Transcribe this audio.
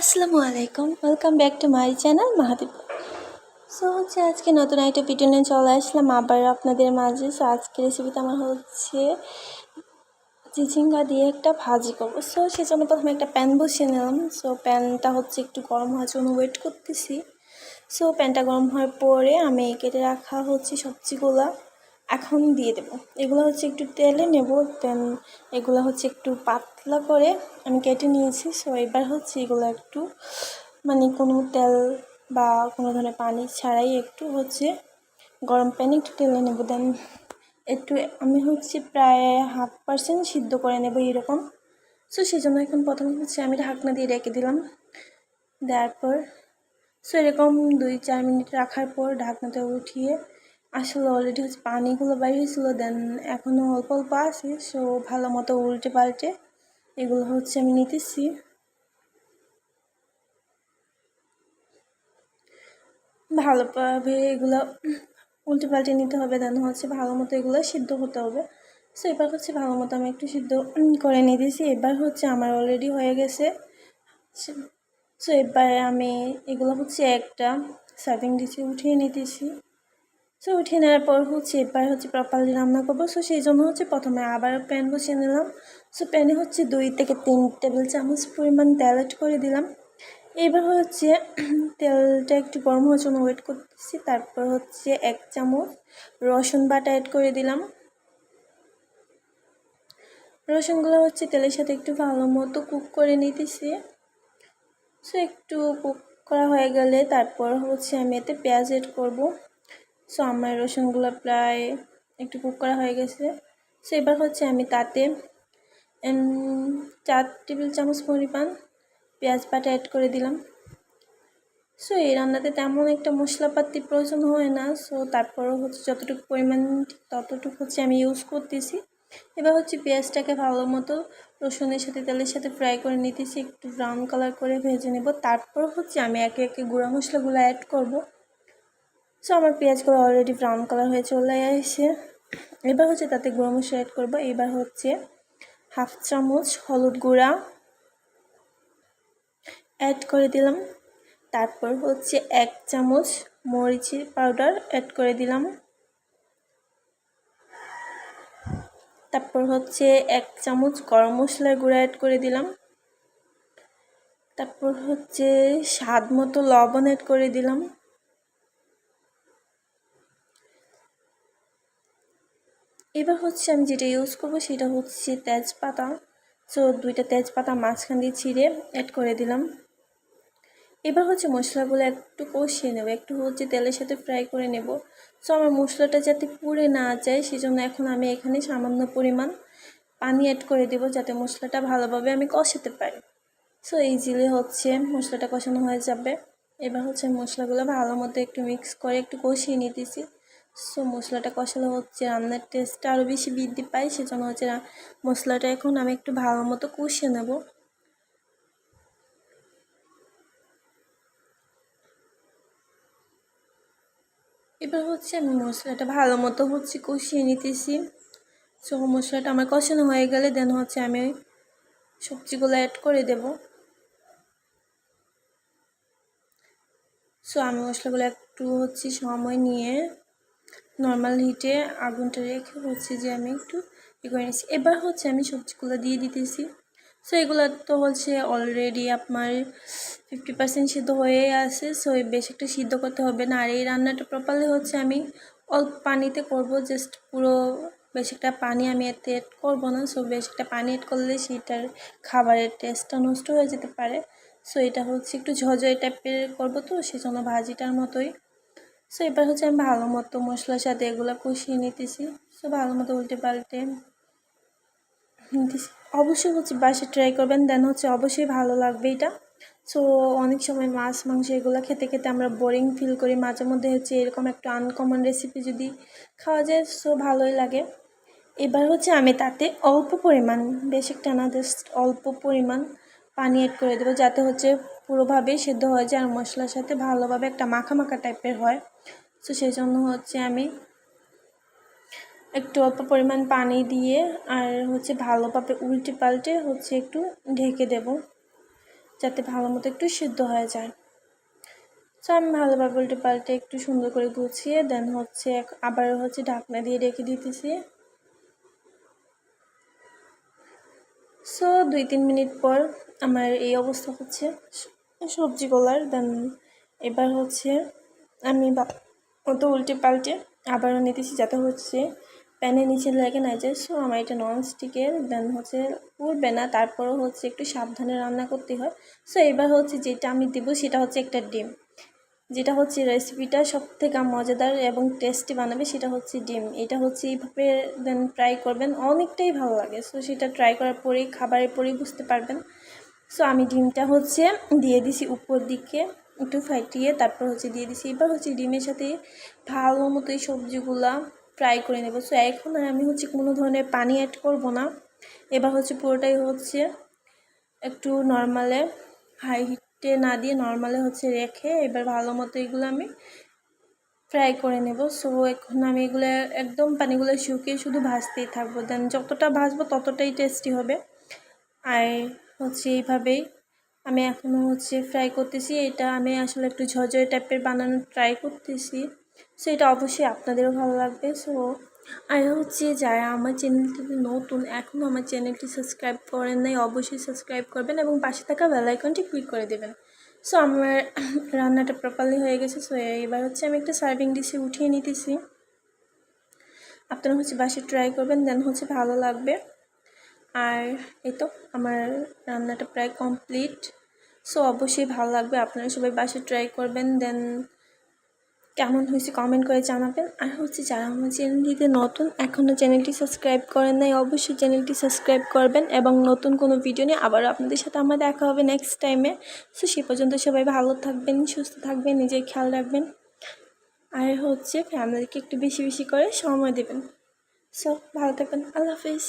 আসসালামু আলাইকুম। Welcome back to my channel Mahadip so হচ্ছে আজকে নতুন একটা ভিডিও নিয়ে চলে আসলাম। আবার আপনাদের মাঝে। সো আজকে রেসিপিতে আমার হচ্ছে চিচিঙ্গা দিয়ে একটা ভাজি করব। সো সেজন্য প্রথমে একটা প্যান বসিয়ে নিলাম। সো প্যানটা হচ্ছে একটু গরম হওয়ার জন্য ওয়েট করতেছি। সো প্যানটা গরম হওয়ার পরে আমি কেটে রাখা হচ্ছে সবজিগুলা। এখন দিয়ে দেব। এগুলো হচ্ছে একটু তেলে নেব দেন এগুলো হচ্ছে একটু পাতলা করে আমি কেটে নিয়েছি। সো এবার হচ্ছে এগুলো একটু মানে কোনো তেল বা কোনো ধরনের পানি ছাড়াই একটু হচ্ছে গরম প্যানে একটু তেলে নেব। দেন একটু আমি হচ্ছে প্রায় হাফ পার্সেন্ট সিদ্ধ করে নেব এরকম। সো সেই জন্য এখন প্রথমে হচ্ছে আমি ঢাকনা দিয়ে রেখে দিলাম। দেওয়ার পর সো এরকম দুই চার মিনিট রাখার পর ঢাকনাটা উঠিয়ে আসলে অলরেডি হচ্ছে পানিগুলো বাইরে হয়েছিলো দেন এখনও অল্প অল্প আছে সো ভালো মতো উল্টে পাল্টে এগুলো হচ্ছে আমি নিতেছি। ভালোভাবে এগুলো, উল্টে পাল্টে নিতে হবে দেন হচ্ছে ভালো মতো এগুলো সিদ্ধ হতে হবে। সো এবার হচ্ছে ভালো মতো আমি একটু সিদ্ধ করে নিতেছি, এবার হচ্ছে আমার অলরেডি হয়ে গেছে। সো এবার আমি এগুলো হচ্ছে একটা সার্ভিং ডিশে উঠিয়ে নিতেছি। সো উঠিয়ে নেওয়ার পর হচ্ছে এবার হচ্ছে প্রপারলি রান্না করব। সো সেই জন্য হচ্ছে প্রথমে আবার প্যান বসিয়ে নিলাম। সো প্যানে হচ্ছে দুই থেকে তিন টেবিল চামচ পরিমাণ তেল অ্যাড করে দিলাম। এবার হচ্ছে তেলটা একটু গরম হওয়ার জন্য ওয়েট করতেছি। তারপর হচ্ছে এক চামচ রসুন বাটা অ্যাড করে দিলাম। রসুনগুলো হচ্ছে তেলের সাথে একটু ভালো মতো কুক করে নিতেছি। সো একটু কুক করা হয়ে গেলে তারপর হচ্ছে আমি এতে পেঁয়াজ এড করব। সো আমার রসুনগুলো প্রায় একটু কুক করা হয়ে গেছে। সো এবার হচ্ছে আমি তাতে চার টেবিল চামচ পরিমাণ পেঁয়াজ বাটা অ্যাড করে দিলাম। সো এই রান্নাতে তেমন একটা মশলাপাতি প্রয়োজন হয় না। সো তারপরও হচ্ছে যতটুকু পরিমাণ ততটুকু হচ্ছে আমি ইউজ করতেছি। এবার হচ্ছে পেঁয়াজটাকে ভালো মতো রসুনের সাথে তেলের সাথে ফ্রাই করে নিতেছি। একটু ব্রাউন কালার করে ভেজে নেব। তারপর হচ্ছে আমি একে একে গুঁড়া মশলাগুলো অ্যাড করব। সো আমার পেঁয়াজগুলো অলরেডি ব্রাউন কালার হয়ে চলে আসে এবার হচ্ছে তাতে গুঁড়ো মশলা অ্যাড করব। এবার হচ্ছে হাফ চামচ হলুদ গুঁড়া অ্যাড করে দিলাম। তারপর হচ্ছে এক চামচ মরিচের পাউডার অ্যাড করে দিলাম। তারপর হচ্ছে এক চামচ গরম মশলার গুঁড়া অ্যাড করে দিলাম। তারপর হচ্ছে স্বাদ মতো লবণ অ্যাড করে দিলাম। এবার হচ্ছে আমি যেটা ইউজ করব সেটা হচ্ছে তেজপাতা। সো দুইটা তেজপাতা মাঝখান দিয়ে ছিঁড়ে অ্যাড করে দিলাম। এবার হচ্ছে মশলাগুলো একটু কষিয়ে নেব, একটু হচ্ছে তেলের সাথে ফ্রাই করে নেব। সো আমার মশলাটা যাতে পুড়ে না যায়, সেজন্য এখন আমি এখানে সামান্য পরিমাণ পানি অ্যাড করে দেব যাতে মশলাটা ভালোভাবে আমি কষাতে পারি। সো ইজিলি হচ্ছে মশলাটা কষানো হয়ে যাবে। এবার হচ্ছে মশলাগুলো ভালো মতো একটু মিক্স করে একটু কষিয়ে নিতেছি। সো মশলাটা কষালে হচ্ছে রান্নার টেস্টটা আরও বেশি বৃদ্ধি পায়, সেজন্য হচ্ছে মশলাটা এখন আমি একটু ভালো মতো কষিয়ে নেব। এবার হচ্ছে আমি মশলাটা ভালো মতো হচ্ছে কষিয়ে নিতেছি। সো মশলাটা আমার কষানো হয়ে গেলে দেন হচ্ছে আমি ওই সবজিগুলো অ্যাড করে দেব। সো আমি মশলাগুলো একটু হচ্ছে সময় নিয়ে নর্মাল হিটে আগুনটা রেখে হচ্ছে যে আমি একটু ই করে নিচ্ছি। এবার হচ্ছে আমি সবজিগুলো দিয়ে দিতেছি। সো এগুলো তো হচ্ছে অলরেডি আপনার ফিফটি পার্সেন্ট সিদ্ধ হয়ে আছে। সো বেশ একটা সিদ্ধ করতে হবে না। আর এই রান্নাটা প্রপারলি হচ্ছে আমি অল্প পানিতে করব। জাস্ট পুরো বেশ একটা পানি আমি এতে এড করব না। সো বেশ একটা পানি এড করলে সেটার খাবারের টেস্টটা নষ্ট হয়ে যেতে পারে। সো এটা হচ্ছে একটু ঝরঝরে টাইপের করব তো, সেজন্য ভাজিটার মতোই। সো এবার হচ্ছে আমি ভালো মতো মশলার সাথে এগুলো কষিয়ে নিতেছি। সো ভালো মতো উল্টে পাল্টে নিতেছি। অবশ্যই হচ্ছে বাসে ট্রাই করবেন দেন হচ্ছে অবশ্যই ভালো লাগবে এটা। সো অনেক সময় মাছ, মাংস এগুলো খেতে খেতে আমরা বোরিং ফিল করি। মাঝে মধ্যে হচ্ছে এরকম একটা আনকমন রেসিপি যদি খাওয়া যায় সো ভালোই লাগে। এবার হচ্ছে আমি তাতে অল্প পরিমাণ, বেশ একটা না জাস্ট অল্প পরিমাণ পানি অ্যাড করে দেবো, যাতে হচ্ছে পুরোভাবে সেদ্ধ হয়ে যায় আর মশলার সাথে ভালোভাবে একটা মাখা মাখা টাইপের হয়। তো সেই জন্য হচ্ছে আমি একটু অল্প পরিমাণ পানি দিয়ে আর হচ্ছে ভালোভাবে উল্টে পাল্টে হচ্ছে একটু ঢেকে দেব, যাতে ভালো মতো একটু সিদ্ধ হয়ে যায়। তো আমি ভালোভাবে উল্টে পাল্টে একটু সুন্দর করে গুছিয়ে দেন হচ্ছে আবার হচ্ছে ঢাকনা দিয়ে রেখে দিতেছি। সো দুই তিন মিনিট পর আমার এই অবস্থা হচ্ছে। সবজিগুলার দেন এবার হচ্ছে আমি অত উল্টে পাল্টে আবারও নিতেছি, যাতে হচ্ছে প্যানে নিচে লেগে না যায় সো আমার এটা নন স্টিকের দেন হচ্ছে উঠবে না, তারপরও হচ্ছে একটু সাবধানে রান্না করতে হয়। সো এবার হচ্ছে যেটা আমি দেবো সেটা হচ্ছে একটা ডিম। যেটা হচ্ছে রেসিপিটা সব থেকে মজাদার এবং টেস্টি বানাবে সেটা হচ্ছে ডিম। এটা হচ্ছে এইভাবে দেন ট্রাই করবেন, অনেকটাই ভালো লাগে। সো সেটা ট্রাই করার পরেই, খাবারের পরেই বুঝতে পারবেন। সো আমি ডিমটা হচ্ছে দিয়ে দিছি উপর দিকে, একটু ফাটিয়ে তারপর হচ্ছে দিয়ে দিছি। এবার হচ্ছে ডিমের সাথে ভালো মতো এই সবজিগুলা ফ্রাই করে নেব। সো এখন আর আমি হচ্ছে কোনো ধরনের পানি অ্যাড করব না। এবার হচ্ছে পুরোটাই হচ্ছে একটু নর্মালে হাই হিটে না দিয়ে নর্মালে হচ্ছে রেখে এবার ভালো মতো এগুলো আমি ফ্রাই করে নেব। সো এখন আমি এগুলো একদম পানিগুলো শুকিয়ে শুধু ভাজতেই থাকব। দেন যতটা ভাজবো ততটাই টেস্টি হবে। আর হচ্ছে এইভাবেই আমি এখনও হচ্ছে ফ্রাই করতেছি। এটা আমি আসলে একটু ঝরঝরে টাইপের বানানোর ট্রাই করতেছি। সো এটা অবশ্যই আপনাদেরও ভালো লাগবে। সো আর হচ্ছে যারা আমার চ্যানেলটিতে নতুন এখনও আমার চ্যানেলটি সাবস্ক্রাইব করেন নাই, অবশ্যই সাবস্ক্রাইব করবেন এবং পাশে থাকা বেল আইকনটি ক্লিক করে দেবেন। সো আমার রান্নাটা প্রপারলি হয়ে গেছে। সো এবার হচ্ছে আমি একটা সার্ভিং ডিশে উঠিয়ে নিতেছি। আপনারা হচ্ছে বাসে ট্রাই করবেন দেন হচ্ছে ভালো লাগবে। আর এই তো আমার রান্নাটা প্রায় কমপ্লিট সো অবশ্যই ভালো লাগবে। আপনারা সবাই বাসে ট্রাই করবেন দেন কেমন হয়েছে কমেন্ট করে জানাবেন। আর হচ্ছে যারা আমার চ্যানেলটিতে নতুন এখনও চ্যানেলটি সাবস্ক্রাইব করেন নাই, অবশ্যই চ্যানেলটি সাবস্ক্রাইব করবেন এবং নতুন কোনো ভিডিও নিয়ে আবারও আপনাদের সাথে আমার দেখা হবে নেক্সট টাইমে সো সে পর্যন্ত সবাই ভালো থাকবেন, সুস্থ থাকবেন, নিজের খেয়াল রাখবেন। আর হচ্ছে ফ্যামিলিকে একটু বেশি বেশি করে সময় দেবেন। সো ভালো থাকবেন। আল্লাহ হাফিজ।